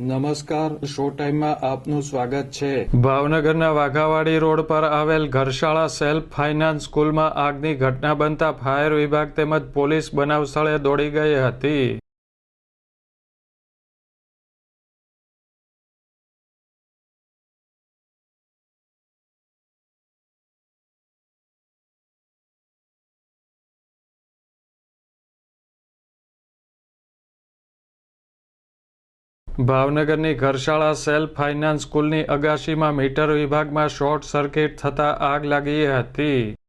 નમસ્કાર શો ટાઈમમાં આપનું સ્વાગત છે. ભાવનગરના વાઘાવાડી રોડ પર આવેલ ઘરશાળા સેલ્ફ ફાઇનાન્સ સ્કૂલમાં આગની ઘટના બનતા ફાયર વિભાગ તેમજ પોલીસ બનાવ સ્થળે દોડી ગઈ હતી. ભાવનગરની ઘરશાળા સેલ્ફ ફાઇનાન્સ સ્કૂલની અગાશીમાં મીટર વિભાગમાં શોર્ટ સર્કિટ થતાં આગ લાગી હતી.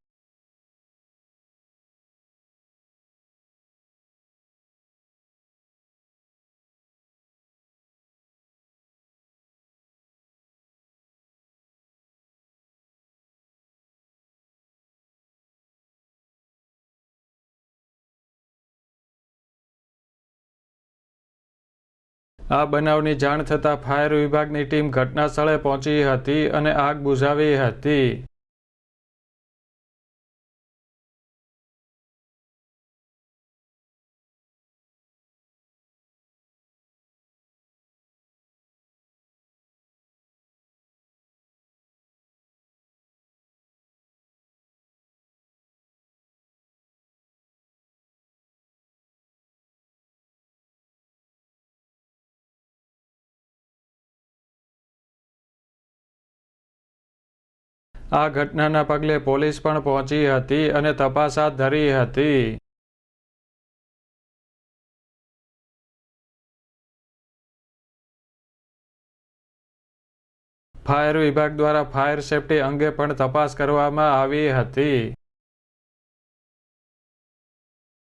આ બનાવની જાણ થતાં ફાયર વિભાગની ટીમ ઘટના સ્થળે પહોંચી હતી અને આગ બુઝાવી હતી. આ ઘટનાના પગલે પોલીસ પણ પહોંચી હતી અને તપાસ હાથ ધરી હતી. ફાયર વિભાગ દ્વારા ફાયર સેફટી અંગે પણ તપાસ કરવામાં આવી હતી.